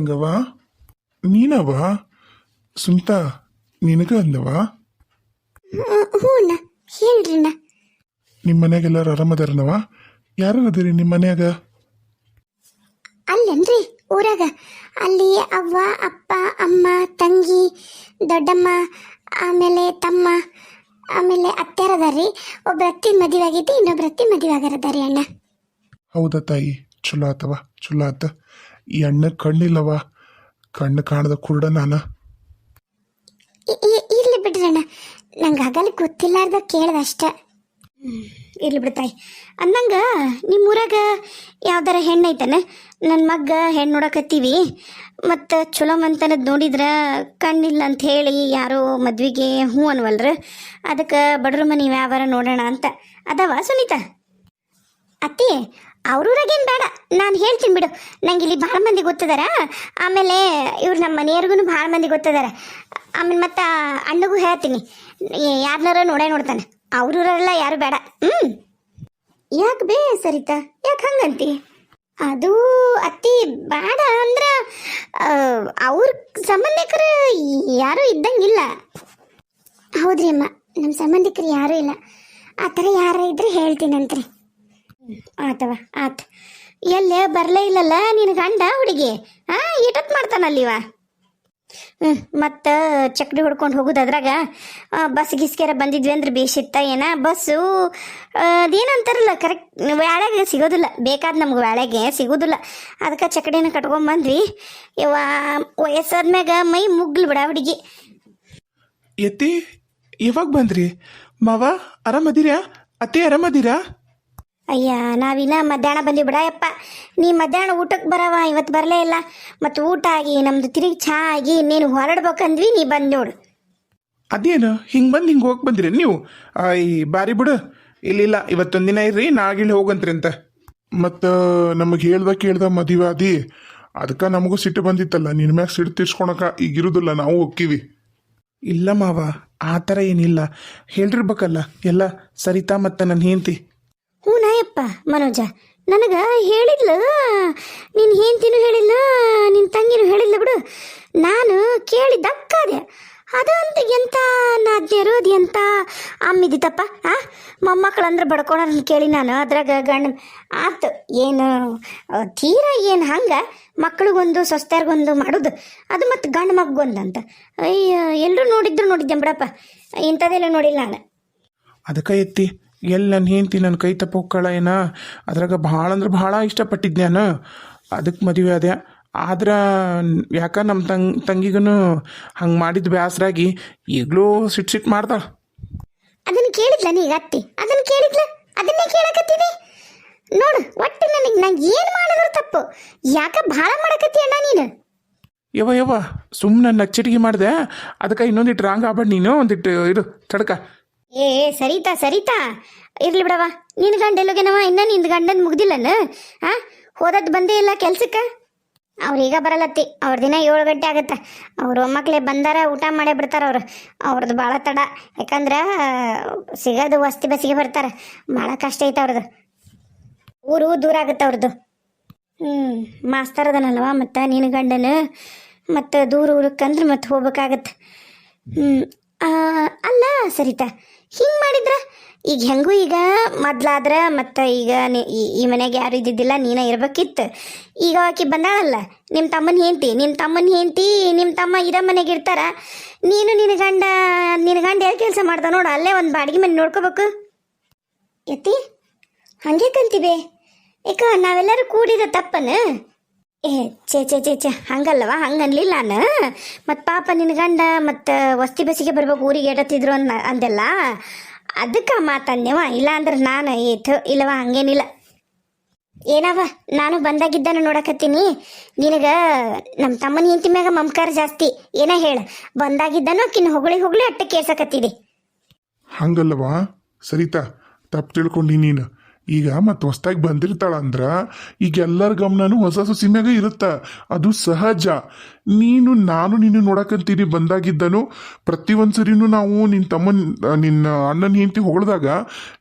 ತಂಗವ ನೀನವಾ ಸುನಿತಾ ನಿನಗ ಅಂದವಾ ಹ್ಞೂ ಅಣ್ಣ ಹೇಳ್ರಿ ಅಣ್ಣ ನಿಮ್ಮ ಮನ್ಯಾಗೆಲ್ಲರೂ ಆರಾಮದಾರನವ ಯಾರು ಅದೀರಿ ನಿಮ್ಮ ಮನ್ಯಾಗ ಅಲ್ಲೇನ್ರಿ ಊರಾಗ ಅಲ್ಲಿ ಅವ್ವ ಅಪ್ಪ ಅಮ್ಮ ತಂಗಿ ದೊಡ್ಡಮ್ಮ ಆಮೇಲೆ ತಮ್ಮ ಆಮೇಲೆ ಅತ್ಯಾರದಾರ್ರಿ ಒಬ್ಬ ಅತ್ತಿ ಮದುವೆ ಆಗೈತಿ ಇನ್ನೊಬ್ರ ಅತ್ತಿ ಮದುವೆ ಆಗರದಾರಿ ಅಣ್ಣ ಹೌದಾ ತಾಯಿ? ಚಲೋ ಆತವ ಚಲೋ ಆತ. ಈ ಅಣ್ಣ ಕಣ್ಣಿಲ್ಲವ ಕಣ್ಣು ಕಾಣದ ಕುರುಡ ನಾನ. ಇರ್ಲಿ ಬಿಡ್ರಿ ಅಣ್ಣ. ನಂಗೆ ಆಗಲ್ಲ ಗೊತ್ತಿಲ್ಲಾರ್ದ ಕೇಳ್ದಷ್ಟ ಇರ್ಲಿ ಬಿಡ್ತಾಯಿ ಅಂದಂಗ ನಿಮ್ಮ ಊರಾಗ ಯಾವ್ದಾರ ಹೆಣ್ಣು ಐತನ? ನನ್ನ ಮಗ್ಗ ಹೆಣ್ಣು ನೋಡಕತ್ತೀವಿ ಮತ್ತು ಚಲೋ ಮಂತನದ್ ನೋಡಿದ್ರ ಕಣ್ಣಿಲ್ಲ ಅಂತ ಹೇಳಿ ಯಾರೋ ಮದ್ವಿಗೆ ಹ್ಞೂ ಅನ್ವಲ್ರ. ಅದಕ್ಕೆ ಬಡ್ರ ಮನೆ ವ್ಯಾಪಾರ ನೋಡೋಣ ಅಂತ. ಅದವ ಸುನೀತಾ? ಅತ್ತಿ ಅವ್ರೂರಾಗೇನು ಬೇಡ. ನಾನು ಹೇಳ್ತೀನಿ ಬಿಡು. ನಂಗೆ ಇಲ್ಲಿ ಭಾಳ ಮಂದಿ ಗೊತ್ತದಾರ. ಆಮೇಲೆ ಇವ್ರು ನಮ್ಮ ಮನೆಯವ್ರಿಗೂ ಭಾಳ ಮಂದಿ ಗೊತ್ತದಾರ. ಆಮೇಲೆ ಮತ್ತೆ ಅಣ್ಣಗೂ ಹೇಳ್ತೀನಿ. ಯಾರನ್ನಾರ ನೋಡೇ ನೋಡ್ತಾನೆ. ಅವ್ರೂರೆಲ್ಲ ಯಾರು ಬೇಡ. ಹ್ಞೂ ಯಾಕೆ ಬೇ ಸರಿತಾ? ಯಾಕೆ ಹಂಗಂತಿ? ಅದು ಅತಿ ಬೇಡ ಅಂದ್ರೆ ಅವ್ರ ಸಂಬಂಧಿಕರು ಯಾರೂ ಇದ್ದಂಗಿಲ್ಲ. ಹೌದ್ರಿ ಅಮ್ಮ. ನಮ್ಮ ಸಂಬಂಧಿಕರು ಯಾರೂ ಇಲ್ಲ. ಆ ಥರ ಯಾರ ಇದ್ರೆ ಹೇಳ್ತೀನಂತ್ರಿ. ಆತವ, ಆತ. ಎಲ್ಲೇ ಬರಲೇ ಇಲ್ಲಲ್ಲ ನಿನ್ನ ಗಂಡ ಹುಡುಗಿ? ಹಾ ಎಟತ್ ಮಾಡ್ತಾನಲ್ಲಿವ? ಹ್ಞೂ ಮತ್ತು ಚಕ್ಡಿ ಹೊಡ್ಕೊಂಡು ಹೋಗುದು ಅದ್ರಾಗ? ಬಸ್ ಗಿಸ್ಕೇರ ಬಂದಿದ್ವಿ ಅಂದ್ರೆ ಬೇಸಿತ್ತ ಏನ? ಬಸ್ಸು ಅದೇನಂತಾರಲ್ಲ ಕರೆಕ್ಟ್ ವ್ಯಾಳೆಗೆ ಸಿಗೋದಿಲ್ಲ. ಬೇಕಾದ ನಮ್ಗೆ ವ್ಯಾಳೆಗೆ ಸಿಗೋದಿಲ್ಲ. ಅದಕ್ಕೆ ಚಕ್ಡಿನ ಕಟ್ಕೊಂಬಂದ್ವಿ ಇವ ವಯಸ್ಸಾದ್ಮ್ಯಾಗ ಮೈ ಮುಗ್ಲು ಬಿಡ ಹುಡುಗಿ. ಎತ್ತಿ ಯಾವಾಗ ಬಂದ್ರಿ? ಮಾವ ಆರಾಮದಿರಾ ಅತ್ತೆ ಆರಾಮದಿರಾ ಅಯ್ಯ, ನಾವಿನ್ನ ಮಧ್ಯಾಹ್ನ ಬಂದಿವಿ ಬಿಡಯಪ್ಪ ನೀ ಮಧ್ಯಾಹ್ನ ಊಟಕ್ಕೆ ಬರವ ಇವತ್ತು ಬರಲೇ ಇಲ್ಲ. ಮತ್ತು ಊಟ ಆಗಿ, ನಮ್ದು ತಿರುಗಿ ಚಾ ಆಗಿ ನೀನು ಹೊರಡ್ಬೇಕಂದ್ವಿ, ನೀ ಬಂದು ನೋಡು. ಅದೇನು? ಹಿಂಗೆ ಬಂದು ಹಿಂಗೆ ಹೋಗಿ ಬಂದಿರಿ ನೀವು? ಈ ಬಾರಿ ಬಿಡು. ಇಲ್ಲಿಲ್ಲ ಇವತ್ತೊಂದು ದಿನ ಇರ್ರಿ ನಾಗಿಲ್ಲಿ ಹೋಗಂತ್ರಿ ಅಂತ. ಮತ್ತು, ನಮಗೆ ಹೇಳ್ದ ಕೇಳ್ದ ಮದುವೆ ಅದಿ ಅದಕ್ಕೆ ನಮಗೂ ಸಿಟ್ಟು ಬಂದಿತ್ತಲ್ಲ ನಿನ್ನ ಮ್ಯಾಗ ಸಿಟ್ಟು ತೀರ್ಸ್ಕೊಳಕ ಈಗ ಇರುದಿಲ್ಲ, ನಾವು ಹೋಗ್ತೀವಿ ಇಲ್ಲ ಮಾವ, ಆ ಥರ ಏನಿಲ್ಲ. ಹೇಳಿರ್ಬೇಕಲ್ಲ ಎಲ್ಲ ಸರಿತಾ ಮತ್ತು ನನ್ನ ಹೆಂಡತಿ? ಮನೋಜ, ನನಗೆ ಹೇಳಿದ್ಲು ನಿನ್ನ ಹೆಂಡ್ತಿನೂ ಹೇಳಿಲ್ಲ ನಿನ್ನ ತಂಗಿನೂ ಹೇಳಿಲ್ಲ ಬಿಡು. ನಾನು ಕೇಳಿ ದಕ್ಕಾದೆ ಅದಂತ ಎಂತ ನಾದ್ಯರು ಅದು ಎಂತ ಅಮ್ಮಿದಿತ್ತಪ್ಪ, ಆ? ಮೊಮ್ಮಕ್ಕಳಂದ್ರೆ ಅಂದ್ರೆ ಬಡ್ಕೊಳೋರನ್ನ ಕೇಳಿ ನಾನು, ಅದ್ರಾಗ ಗಂಡ, ಆತು, ಏನು ತೀರ ಏನು ಹಂಗೆ, ಮಕ್ಳಿಗೊಂದು, ಸೊಸ್ತ್ಯಾರ್ಗೊಂದು ಮಾಡೋದು, ಅದು ಮತ್ತು ಗಂಡು ಅಂತ ಅಯ್ಯ ಎಲ್ಲರೂ ನೋಡಿದ್ರು ನೋಡಿದ್ದೆ ಬಿಡಪ್ಪ, ಇಂಥದ್ದೆಲ್ಲ ನೋಡಿಲ್ಲ ನಾನು. ಅದಕ್ಕೆ ಎತ್ತಿ ಎಲ್ಲಿ ನನ್ನ ಹೆಂಡತಿ ನನ್ನ ಕೈ ತಪ್ಪ ಹೋಗ್ಕಳ ಏನ ಅದ್ರಾಗ ಭಾಳ ಅಂದ್ರೆ ಭಾಳ ಇಷ್ಟಪಟ್ಟಿದ್ದೆ ನಾನು ಅದಕ್ಕೆ ಮದುವೆ ಅದೇ ಆದ್ರೆ ಯಾಕ ನಮ್ಮ ತಂಗ್ ತಂಗಿಗೂ ಹಂಗೆ ಮಾಡಿದ ಬೇಸರಾಗಿ ಈಗಲೂ ಸಿಟ್ಟು ಸಿಟ್ಟು ಮಾಡ್ತಾಳೆ ಅದನ್ನು ಕೇಳಿದ್ಲ ನೀ ಅತ್ತಿ ಅದನ್ನು ಕೇಳಿದ್ಲ? ಅದನ್ನೇ ಕೇಳಕತ್ತೀನಿ ನೋಡು ಒಟ್ಟು ನನಗೆ ನಂಗೆ ಏನು ಮಾಡಿದ್ರು ತಪ್ಪು. ಯಾಕ ಭಾಳ ಮಾಡಕತ್ತಿ ಅಣ್ಣ ನೀನು? ಯವ್ವ ಯವ್ವ ಸುಮ್ಮನೆ ನಚ್ಚಟಿಗೆ ಮಾಡಿದೆ. ಅದಕ್ಕೆ ಇನ್ನೊಂದಿಟ್ಟು ರಾಂಗ್ ಆಬಾಡ್ ನೀನು. ಒಂದಿಟ್ಟು ಇದು ತಡ್ಕ. ಏ ಸರಿತಾ ಸರಿತಾ. ಇರ್ಲಿ ಬಿಡವ ನಿನ್ ಗಂಡ ಎಲ್ಲೋಗೇನವ ಇನ್ನ ನಿನ್ ಗಂಡನ್ ಮುಗ್ದಿಲ್ಲನ? ಆ? ಹೋದದ್ ಬಂದೇ ಇಲ್ಲ ಕೆಲ್ಸಕ್ಕೆ? ಅವ್ರೀಗ ಈಗ ಬರಲ್ಲತ್ತಿ ಅವ್ರ ದಿನ ಏಳು ಗಂಟೆ ಆಗತ್ತೆ. ಅವ್ರ ಮಕ್ಳೇ ಬಂದಾರ, ಊಟ ಮಾಡೇ ಬಿಡ್ತಾರ ಅವ್ರು. ಅವ್ರದ್ದು ಭಾಳ ತಡ. ಯಾಕಂದ್ರೆ, ಸಿಗೋದು ವಸ್ತಿ ಬಸ್ಸಿಗೆ ಬರ್ತಾರೆ. ಭಾಳ ಕಷ್ಟ ಐತೆ ಅವ್ರದ್ದು ಊರು ದೂರ ಆಗುತ್ತೆ ಅವ್ರದ್ದು ಹ್ಞೂ ಮಾಸ್ತರ್ ಮತ್ತು ನಿನ್ನ ಗಂಡನ? ಮತ್ತು ದೂರ ಊರಕ್ಕಂದ್ರೆ ಮತ್ತೆ ಹೋಗ್ಬೇಕಾಗತ್ತೆ. ಹ್ಞೂ ಅಲ್ಲ ಸರಿತಾ, ಹಿಂಗೆ ಮಾಡಿದ್ರ? ಈಗ ಹೆಂಗೂ ಈಗ ಮೊದ್ಲಾದ್ರೆ ಮತ್ತು ಈಗ ಈ- ಮನೆಗೆ ಯಾರು ಇದ್ದಿದ್ದಿಲ್ಲ, ನೀನೇ ಇರ್ಬೇಕಿತ್ತು. ಈಗ ಆಕಿ ಬಂದಾಳಲ್ಲ ನಿಮ್ಮ ತಮ್ಮನ ಹೆಂಡ್ತಿ ನಿಮ್ಮ ತಮ್ಮನ ಹೆಂಡತಿ ನಿಮ್ಮ ತಮ್ಮ ಇರೋ ಮನೆಗೆ ಇರ್ತಾರ, ನೀನು ನಿನ್ನ ಗಂಡ ನಿನ್ನ ಗಂಡ ಎಲ್ಲಿ ಕೆಲಸ ಮಾಡ್ದ ನೋಡು, ಅಲ್ಲೇ ಒಂದು ಬಾಡಿಗೆ ಮನೆ ನೋಡ್ಕೋಬೇಕು. ಎತ್ತಿ ಹಂಗೆ ಕಂತೀವಿ. ಏಕ, ನಾವೆಲ್ಲರೂ ಕೂಡಿದ ತಪ್ಪನ? ಏ ಚೇ ಚೇ ಚೇ ಚೇ ಹಂಗಲ್ಲವ? ಹಂಗನ್ಲಿಲ್ಲ ನಾನು. ಮತ್ತು ಪಾಪ ನಿನ್ ಗಂಡ ಮತ್ತು ವಸ್ತಿ ಬಸಿಗೆ ಬರ್ಬೇಕು, ಊರಿಗೆ ಎಡತ್ತಿದ್ರು ಅನ್ನ, ಅಂದೆಲ್ಲ. ಅದಕ್ಕೆ ಮಾತನ್ಯವ? ಇಲ್ಲ ಅಂದ್ರೆ ನಾನು ಏತು ಇಲ್ಲವ, ಹಂಗೇನಿಲ್ಲ. ಏನವ? ನಾನು ಬಂದಾಗಿದ್ದಾನ ನೋಡಕತ್ತೀನಿ. ನಿನಗ ನಮ್ಮ ತಮ್ಮನ ಹೆಂಡತಿ ಮ್ಯಾಗ ಮಮಕಾರ ಜಾಸ್ತಿ. ಏನ ಹೇಳ? ಬಂದಾಗಿದ್ದಾನು ಕಿನ್ ಹೊಗಳಿ ಹೊಗಳಿ ಅಟ್ಟ ಕೇಳ್ಸಕತ್ತಿದೆ ಹಂಗಲ್ಲವಾ? ಸರಿತಾ, ತಪ್ಪು ತಿಳ್ಕೊಂಡಿ ನೀನು. ಈಗ ಮತ್ತೆ ಹೊಸ್ದಾಗಿ ಬಂದಿರ್ತಾಳ ಅಂದ್ರ ಈಗ ಎಲ್ಲರ ಗಮನನು ಹೊಸ ಹೊಸ ಮ್ಯಾಗ ಇರುತ್ತ. ಅದು ಸಹಜ. ನೀನು ನಾನು ನೀನು ನೋಡಕಂತೀನಿ ಬಂದಾಗಿದ್ದನು. ಪ್ರತಿ ಒಂದ್ಸರಿನೂ ನಾವು ನಿನ್ನ ತಮ್ಮನ್ ನಿನ್ನ ಅಣ್ಣನ ಹೆಂಡತಿ ಹೊಗಳಿದಾಗ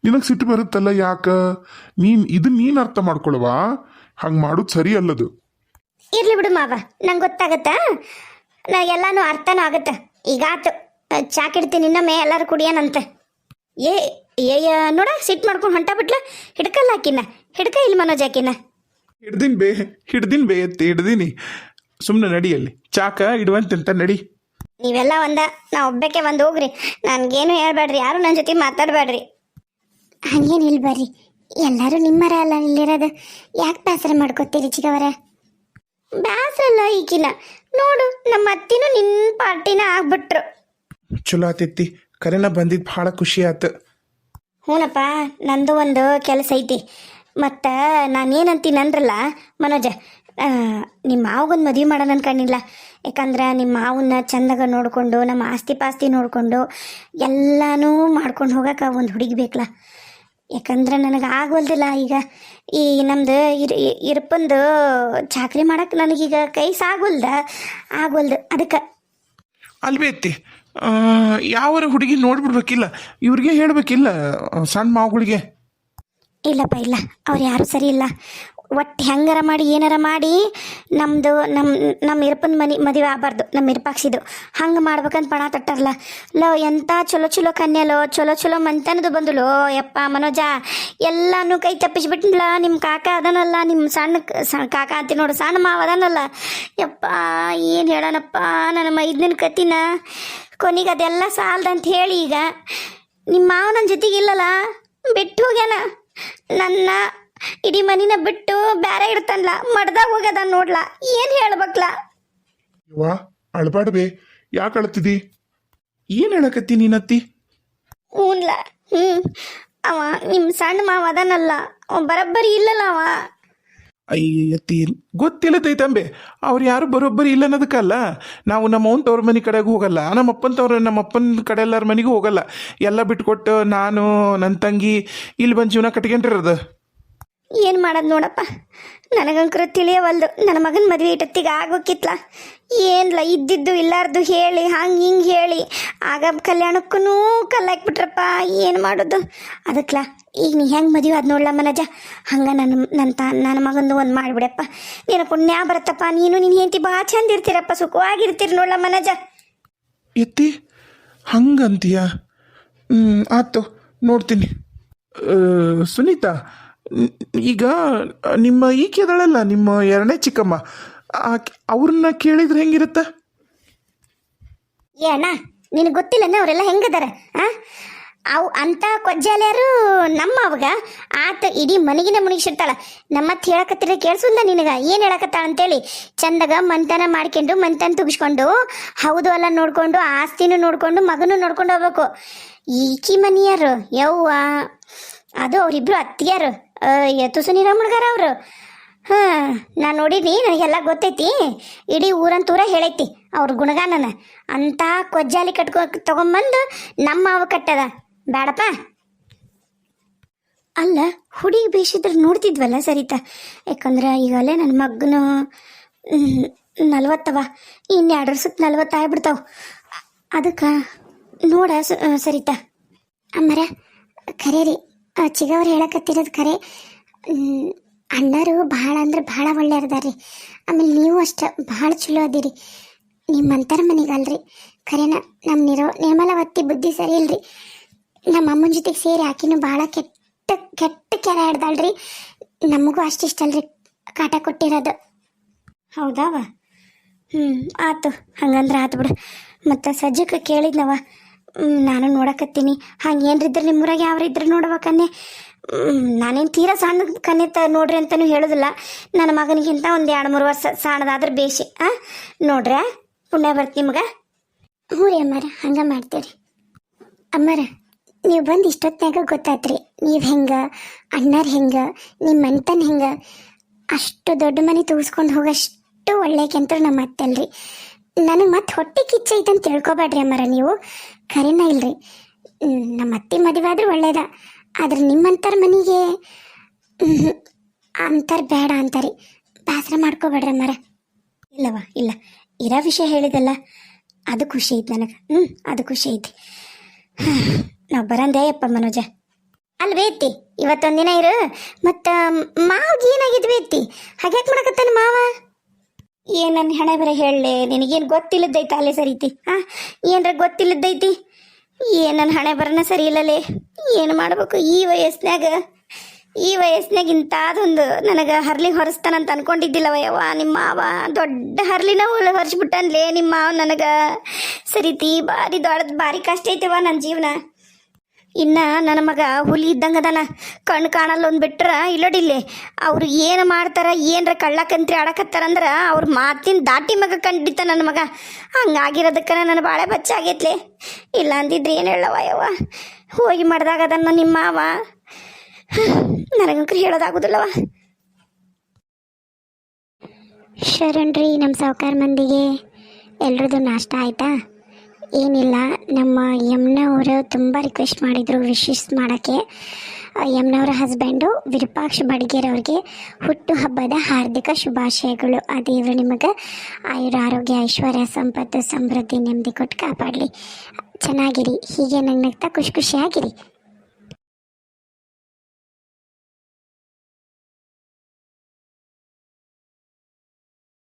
ನಿನಗೆ ಸಿಟ್ಟು ಬರುತ್ತಲ್ಲ ಯಾಕ? ನೀನ್ ಇದನ್ನ ನೀನ್ ಅರ್ಥ ಮಾಡ್ಕೊಳ್ವಾ. ಹಂಗೆ ಮಾಡೋದು ಸರಿ ಅಲ್ಲದು. ಇರ್ಲಿ ಬಿಡು ಮಾವ ನಂಗೆ ಗೊತ್ತಾಗತ್ತಾ? ನಾ ಎಲ್ಲಾನು ಅರ್ಥನೂ ಆಗತ್ತ. ಈಗ ಅಹ್, ಚಾ ಇನ್ನೊಮ್ಮೆ ಎಲ್ಲರೂ ಕುಡಿಯೋಣಂತೆ ಏ ಏ ನೋಡ ಸಿಟ್ ಮಾಡ್ಕೊಂಡು ಹೊಂಟ ಬಿಟ್ಲ. ಹಿಡ್ಕಲ್ಲ ಆಕಿನ. ಹಿಡ್ಕ ಇಲ್ಲಿ ಮನೋಜ್ ಆಕಿನ. ಹಿಡ್ದಿನ್ ಬೇ ಹಿಡ್ದಿನ್ ಬೇ ಎತ್ತಿ ಹಿಡ್ದೀನಿ. ಸುಮ್ಮನೆ ನಡಿಯಲ್ಲಿ ಚಾಕ ಇಡುವಂತ ನಡಿ. ನೀವೆಲ್ಲ ಒಂದ ನಾ ಒಬ್ಬಕ್ಕೆ ಒಂದು ಹೋಗ್ರಿ. ನನ್ಗೇನು ಹೇಳ್ಬೇಡ್ರಿ ಯಾರು ನನ್ನ ಜೊತೆ ಮಾತಾಡಬೇಡ್ರಿ ಹಂಗೇನಿಲ್ಲ ಬರ್ರಿ. ಎಲ್ಲರೂ ನಿಮ್ಮರ ಅಲ್ಲ ಇಲ್ಲಿರೋದು. ಯಾಕೆ ಬೇಸರ ಮಾಡ್ಕೋತೀರಿ ಚಿಗವರ ಬೇಸರ ಅಲ್ಲ ಈಗಿನ ನೋಡು ನಮ್ಮ ಅತ್ತಿನೂ ನಿನ್ನ ಪಾರ್ಟಿನ ಆಗ್ಬಿಟ್ರು. ಚಲೋ ಆತೈತಿ. ಕರೆನ ಬಂದಿದ್ದು ಭಾಳ ಖುಷಿ ಆತು. ಹ್ಞೂನಪ್ಪ ನಂದು ಒಂದು ಕೆಲಸ ಐತಿ. ಮತ್ತು ನಾನೇನಂತೀನಿ ಅಂದ್ರಲ್ಲ, ಮನೋಜ ನಿಮ್ಮ ಮಾವಗೊಂದು ಮದುವೆ ಮಾಡೋಣ ಅನ್ಕೊಂಡಿಲ್ಲ ಯಾಕಂದ್ರೆ ನಿಮ್ಮ ಮಾವನ್ನ ಚಂದಾಗ ನೋಡಿಕೊಂಡು, ನಮ್ಮ ಆಸ್ತಿ ಪಾಸ್ತಿ ನೋಡಿಕೊಂಡು, ಎಲ್ಲನೂ ಮಾಡ್ಕೊಂಡು ಹೋಗಕ್ಕೆ ಒಂದು ಹುಡುಗಿ ಬೇಕಲ್ಲ ಯಾಕಂದ್ರೆ ನನಗೆ ಆಗೋಲ್ದಿಲ್ಲ ಈಗ. ಈ ನಮ್ಮದು ಇರ್ ಇರ್ಪಂದು ಚಾಕ್ರಿ ಮಾಡಕ್ಕೆ ನನಗೀಗ ಕೈ ಸಾಗೋಲ್ದ ಆಗೋಲ್ದು ಅದಕ್ಕೆ ಅಲ್ವೇ ಎತ್ತಿ ಯಾವರ ಹುಡುಗಿ ನೋಡ್ಬಿಡ್ಬೇಕಿಲ್ಲ? ಇವ್ರಿಗೆ ಹೇಳ್ಬೇಕಿಲ್ಲ ಸಣ್ಣ ಮಾವುಗಳಿಗೆ? ಇಲ್ಲಪ್ಪ, ಇಲ್ಲ. ಅವ್ರು ಯಾರು ಸರಿ ಇಲ್ಲ. ಒಟ್ಟು ಹೆಂಗಾರ ಮಾಡಿ, ಏನಾರ ಮಾಡಿ ನಮ್ಮದು ನಮ್ಮ ನಮ್ಮ ಇರ್ಪನ ಮನೆ, ಮದುವೆ ಆಗಬಾರ್ದು. ನಮ್ಮ ಇರ್ಪಾಕ್ಸಿದು ಹಂಗೆ ಮಾಡ್ಬೇಕಂತ ಪಣ ತಟ್ಟಾರಲ್ಲ. ಲೋ ಎಂಥ ಚಲೋ ಚಲೋ ಕನ್ಯಲೋ ಚಲೋ ಚಲೋ ಮಂತನದು ಬಂದುಲೋ ಯಪ್ಪ ಮನೋಜ. ಎಲ್ಲಾನು ಕೈ ತಪ್ಪಿಸ್ಬಿಟ್ಲ ನಿಮ್ಮ ಕಾಕ ಅದನಲ್ಲ ನಿಮ್ಮ ಸಣ್ಣ ಸಣ್ಣ ಕಾಕ ಅಂತ ನೋಡು, ಸಣ್ಣ ಮಾವ ಅದನಲ್ಲ. ಯಪ್ಪ, ಏನು ಹೇಳೋಣಪ್ಪ ನನ್ನ ಮೈದನ ಕತಿನ ಕೊನೆಗೆ ಅದೆಲ್ಲ ಸಾಲದಂತ ಹೇಳಿ ಈಗ. ನಿಮ್ಮ ಮಾವ ನನ್ನ ಜೊತೆಗೆ ಇಲ್ಲಲ್ಲ ಬಿಟ್ಟು ಹೋಗ್ಯಾನ. ನನ್ನ ಇಡೀ ಮನಿನ ಬಿಟ್ಟು ಬೇರೆ ಇಡ್ತಾನಲ್ಲ ಮಡ್ದಾಗ ಹೋಗ್ಯದ ನೋಡ್ಲ. ಏನು ಹೇಳ್ಬೇಕಲ್ಲ ವಾ ಅಳ್ಬಾಡ್ಬೇ. ಯಾಕೆ ಅಳ್ತಿದಿ? ಏನು ಹೇಳಕತ್ತಿ ನೀನತ್ತಿ? ಹ್ಞೂನ್ಲ ಹ್ಞೂ ಅವ ನಿಮ್ಮ ಸಣ್ಣ ಮಾವ ಅದನಲ್ಲ. ಅವ ಬರಬ್ಬರಿ ಇಲ್ಲಲ್ಲ ಅವ. ಅಯ್ಯ ಗೊತ್ತಿಲ್ಲದೈ ತಂಬೆ ಅವ್ರು ಯಾರು ಬರೋಬ್ಬರಿ ಇಲ್ಲ ಅನ್ನೋದಕ್ಕಲ್ಲ. ನಾವು ನಮ್ಮ ಅವ್ನ ತವ್ರ ಮನೆ ಕಡೆಗೆ ಹೋಗಲ್ಲ. ನಮ್ಮ ಅಪ್ಪನ ನಮ್ಮ ಅಪ್ಪನ ಕಡೆ ಎಲ್ಲರ ಮನೆಗೂ ಹೋಗಲ್ಲ. ಎಲ್ಲ ಬಿಟ್ಕೊಟ್ಟು ನಾನು ನನ್ನ ತಂಗಿ, ಇಲ್ಲಿ ಬಂದು ಜೀವನ ಕಟ್ಕೊಂಡ್ರಿರೋದು ಏನು ಮಾಡೋದು ನೋಡಪ್ಪ? ನನಗಂಕರ ತಿಳಿಯವಲ್ದು. ನನ್ನ ಮಗನ ಮದುವೆ ಇಟ್ಟತ್ತಿಗೆ ಆಗೋಕಿತ್ಲ? ಏನ್ಲ, ಇದ್ದಿದ್ದು ಇಲ್ಲಾರ್ದು ಹೇಳಿ, ಹಂಗೆ ಹಿಂಗೆ ಹೇಳಿ. ಆಗ ಕಲ್ಯಾಣಕ್ಕೂ ಕಲ್ಲಾಕ್ಬಿಟ್ರಪ್ಪ, ಏನು ಮಾಡೋದು? ಅದಕ್ಲ, ಈಗ ನೀ ಹೆಂಗೆ ಮದುವೆ ಆದ್ ನೋಡ್ಲ ಮನಜ? ಹಂಗೆ ನನ್ನ ನನ್ನ ತ ನನ್ನ ಮಗಂದು ಒಂದು ಮಾಡಿಬಿಡಪ್ಪ ನೀನು ಪುಣ್ಯ ಬರುತ್ತಪ್ಪ, ನೀನು ನಿನ್ನ ಹೆಂಡತಿ ಭಾಳ ಚಂದ ಇರ್ತೀರಪ್ಪ, ಸುಖವಾಗಿರ್ತೀರಿ ನೋಡ್ಲ ಮನಜ? ಇತ್ತಿ ಹಂಗಂತೀಯ? ಹ್ಞೂ ಆತು ನೋಡ್ತೀನಿ. ಸುನೀತಾ ಈಗ ನಿಮ್ಮ ಈಕೆ ನಿಮ್ಮ ಎರಡನೇ ಚಿಕ್ಕಮ್ಮ, ಆಕೆ ಅವ್ರನ್ನ ಕೇಳಿದ್ರೆ ಹೆಂಗಿರುತ್ತೆ? ಏ ಅಣ್ಣ, ನಿನಗೆ ಗೊತ್ತಿಲ್ಲನ ಅವರೆಲ್ಲ ಹೆಂಗದಾರ, ಆ? ಅವು ಅಂತ ಕೊಜ್ಜಾಲ್ಯಾರು ನಮ್ಮ ಅವಾಗ, ಆತ ಇಡೀ ಮನೆಗಿನ ಮುನಿಗಿಸಿರ್ತಾಳ ನಮ್ಮತ್ ಹೇಳಕತ್ತಿರ ಕೇಳಿಸುಲ್ಲ ನಿನಗ, ಏನು ಹೇಳಕತ್ತಾಳ ಅಂತೇಳಿ. ಚಂದಾಗ ಮಂತನ ಮಾಡ್ಕೊಂಡು, ಮಂತನ ತುಗಿಸ್ಕೊಂಡು, ಹೌದು ಅಲ್ಲ ನೋಡ್ಕೊಂಡು, ಆಸ್ತಿನೂ ನೋಡ್ಕೊಂಡು, ಮಗನೂ ನೋಡ್ಕೊಂಡು ಹೋಗ್ಬೇಕು. ಈಕಿ ಮನಿಯರು, ಯವ್ವ, ಅದು ಅವರಿಬ್ರು ಅತ್ತಿಯಾರು. ತುಸು ನೀರಮ್ಮಡ್ಗಾರ ಅವರು. ಹಾಂ ನಾನು ನೋಡೀನಿ ನನಗೆಲ್ಲ ಗೊತ್ತೈತಿ. ಇಡೀ ಊರಂತೂರ ಹೇಳೈತಿ ಅವ್ರ ಗುಣಗಾನನ. ಅಂತ ಕೊಜ್ಜಾಲಿ ಕಟ್ಕೊ ತಗೊಂಬಂದು ನಮ್ಮ ಅವ ಕಟ್ಟದ. ಬೇಡಪ್ಪ ಅಲ್ಲ ಹುಡುಗಿ ಬೇಯಿಸಿದ್ರೆ ನೋಡ್ತಿದ್ವಲ್ಲ ಸರಿತಾ? ಯಾಕಂದ್ರೆ ಈಗಲೇ ನನ್ನ ಮಗನು ನಲ್ವತ್ತವ. ಇನ್ನು ಎರಡು ವರ್ಷಕ್ಕೆ ನಲ್ವತ್ತು ಆಗ್ಬಿಡ್ತಾವ. ಅದಕ್ಕೆ ನೋಡ ಸರಿತಾ. ಅಮ್ಮರ ಖರೆ ರೀ ಆ, ಚಿಗವ್ರು ಹೇಳಕತ್ತಿರೋದು ಖರೆ. ಅಣ್ಣರು ಭಾಳ ಅಂದ್ರೆ ಭಾಳ ಒಳ್ಳೆಯದಾರ್ರಿ ಆಮೇಲೆ ನೀವು ಅಷ್ಟ, ಭಾಳ ಚಲೋ ಅದೀರಿ. ನಿಮ್ಮಂತರ ಮನೆಗಲ್ರಿ. ಖರೇನ ನಮ್ಮ ನಿರೋ ನಿರ್ಮಲವತ್ತಿ ಬುದ್ಧಿ ಸರಿ ಇಲ್ರಿ. ನಮ್ಮ ಅಮ್ಮನ ಜೊತೆಗೆ ಸೇರಿ ಆಕಿನೂ ಭಾಳ ಕೆಟ್ಟ ಕೆಟ್ಟ ಕೆರೆ ಹಿಡ್ದಾಳ್ರಿ ನಮಗೂ ಅಷ್ಟಿಷ್ಟಲ್ರಿ ಕಾಟ ಕೊಟ್ಟಿರೋದು. ಹೌದಾವ? ಹ್ಞೂ ಆತು, ಹಂಗಂದ್ರೆ ಆತು ಬಿಡು. ಮತ್ತು ಸಜ್ಜಕ್ಕೆ ಕೇಳಿದ್ನವ? ನಾನು ನೋಡಕತ್ತೀನಿ. ಹಂಗೆ ಏನ್ರಿದ್ರೆ ನಿಮ್ಮೂರಾಗ ಯಾವ್ರಿದ್ರೆ ನೋಡ್ಬೇಕನ್ನೆ ನಾನೇನು ತೀರಾ ಸಣ್ಣ ಕನ್ನೆ ತ ನೋಡ್ರಿ ಅಂತಲೂ ಹೇಳೋದಿಲ್ಲ. ನನ್ನ ಮಗನಿಗಿಂತ ಒಂದು ಎರಡು ಮೂರು ವರ್ಷ ಸಣ್ಣದಾದ್ರೆ ಬೇಷಿ. ಆ, ನೋಡ್ರೆ ಪುಣ್ಯ ಬರ್ತಿ ನಿಮ್ಗೆ. ಹ್ಞೂ ರೀ ಅಮ್ಮಾರ, ಹಂಗೆ ಮಾಡ್ತೀರಿ ಅಮ್ಮಾರ, ನೀವು ಬಂದು ಇಷ್ಟೊತ್ನಾಗ ಗೊತ್ತಾತ್ರಿ. ನೀವು ಹೆಂಗೆ, ಅಣ್ಣಾರ್ ಹೆಂಗೆ ನಿಮ್ಮ ಮನೆತನ ಹೆಂಗೆ, ಅಷ್ಟು ದೊಡ್ಡ ಮನೆ ತೂಸ್ಕೊಂಡು ಹೋಗಷ್ಟು ಒಳ್ಳೆ ಕೆಂತರು ನಮ್ಮ ಅತ್ತಲ್ರಿ ನನಗೆ ಮತ್ತೆ ಹೊಟ್ಟೆ ಕಿಚ್ಚ ಐತೆ ಅಂತ ತಿಳ್ಕೊಬೇಡ್ರಿ ಅಮ್ಮರ ನೀವು. ಖರೇನ ಇಲ್ರಿ. ನಮ್ಮ ಅತ್ತೆ ಮದುವೆ ಆದ್ರೆ ಒಳ್ಳೇದ. ಆದ್ರೆ ನಿಮ್ಮಂತರ ಮನೆಗೆ ಅಂತಾರ ಬೇಡ ಅಂತಾರೆ. ಬೇಸರ ಮಾಡ್ಕೋಬೇಡ್ರಿ ಅಮ್ಮರ. ಇಲ್ಲವ ಇಲ್ಲ. ಇರೋ ವಿಷಯ ಹೇಳಿದಲ್ಲ, ಅದು ಖುಷಿ ಐತೆ ನನಗೆ. ಹ್ಞೂ ಅದು ಖುಷಿ ಐತಿ. ನಾವು ಬರಂದೇ ಅಪ್ಪ ಮನೋಜ. ಅಲ್ವೇ ಐತಿ ಇವತ್ತೊಂದಿನ ಇರು. ಮತ್ತು ಮಾವ್ಗೆ ಏನಾಗಿದ್ವಿ ಐತಿ ಹಾಗ್ಯಾಕೆ ಮಾಡಕತ್ತಾನೆ ಮಾವ? ಏನು ನನ್ನ ಹಣೆ ಬರ ಹೇಳಲೆ? ನಿನಗೇನು ಗೊತ್ತಿಲ್ಲದೈತ ಅಲ್ಲೇ ಸರಿತಿ? ಹಾಂ ಏನರ ಗೊತ್ತಿಲ್ಲದೈತಿ ಏನು ನನ್ನ ಹಣೆ ಬರನ ಸರಿ ಇಲ್ಲಲೆ? ಏನು ಮಾಡಬೇಕು ಈ ವಯಸ್ಸಿನಾಗ ಈ ವಯಸ್ಸಿನಾಗ ಇಂಥದೊಂದು ನನಗೆ ಹರ್ಲಿ ಹೊರಸ್ತಾನಂತ ಅನ್ಕೊಂಡಿದ್ದಿಲ್ಲವ ಯವ್ವ, ನಿಮ್ಮ ಮಾವ? ದೊಡ್ಡ ಹರ್ಲಿನ ಹೊರಿಸ್ಬಿಟ್ಟನ್ಲೇ ನಿಮ್ಮ ಮಾವ ನನಗೆ? ಸರಿತಿ ಭಾರಿ ದೊಡ್ಡದು ಭಾರಿ ಕಷ್ಟ ಐತೆವ ನನ್ನ ಜೀವನ. ಇನ್ನ ನನ್ನ ಮಗ ಹುಲಿ ಇದ್ದಂಗದನ. ಕಣ್ಣು ಕಾಣಲ್ಲ ಒಂದು ಬಿಟ್ರ ಇಲ್ಲೋಡಿಲ್ಲಿ. ಅವ್ರು ಏನು ಮಾಡ್ತಾರ, ಏನರ ಕಳ್ಳಕಂತ್ರಿ ಆಡಕತ್ತಾರಂದ್ರ ಅವ್ರ ಮಾತಿನ ದಾಟಿ ಮಗ ಕಂಡಿತ್ತ ನನ್ನ ಮಗ. ಹಂಗಾಗಿರೋದಕ್ಕ ನನ್ನ ಬಾಳೆ ಬಚ್ಚಾಗೈತ್ಲೆ ಇಲ್ಲ ಅಂದಿದ್ರೆ ಏನು ಹೇಳವ ಯವ್ವ? ಹೋಗಿ ಮಾಡ್ದಾಗ ಅದನ್ನ ನಿಮ್ಮ ಮಾವ. ನನಗಂಕ್ರು ಹೇಳೋದಾಗುದಿಲ್ಲವ. ಶರಣ್ರಿ ನಮ್ಮ ಸಾವುಕಾರ ಮಂದಿಗೆ. ಎಲ್ರದ್ದು ನಾಷ್ಟ ಆಯ್ತಾ? ಏನಿಲ್ಲ, ನಮ್ಮ ಯಮ್ನವರು ತುಂಬ ರಿಕ್ವೆಸ್ಟ್ ಮಾಡಿದರು ವಿಶಸ್ ಮಾಡೋಕ್ಕೆ. ಯಮ್ನವರ ಹಸ್ಬೆಂಡು ವಿರೂಪಾಕ್ಷ ಬಡಿಗೇರ್ ಹುಟ್ಟು ಹಬ್ಬದ ಹಾರ್ದಿಕ ಶುಭಾಶಯಗಳು. ಆ ದೇವರು ನಿಮಗೆ ಆಯುರ ಆರೋಗ್ಯ, ಐಶ್ವರ್ಯ, ಸಂಪತ್ತು, ಸಮೃದ್ಧಿ, ನೆಮ್ಮದಿ ಕೊಟ್ಟು ಕಾಪಾಡಲಿ. ಚೆನ್ನಾಗಿರಿ. ಹೀಗೆ ನಗ್ನಗ್ತಾ ಖುಷಿ ಖುಷಿಯಾಗಿರಿ.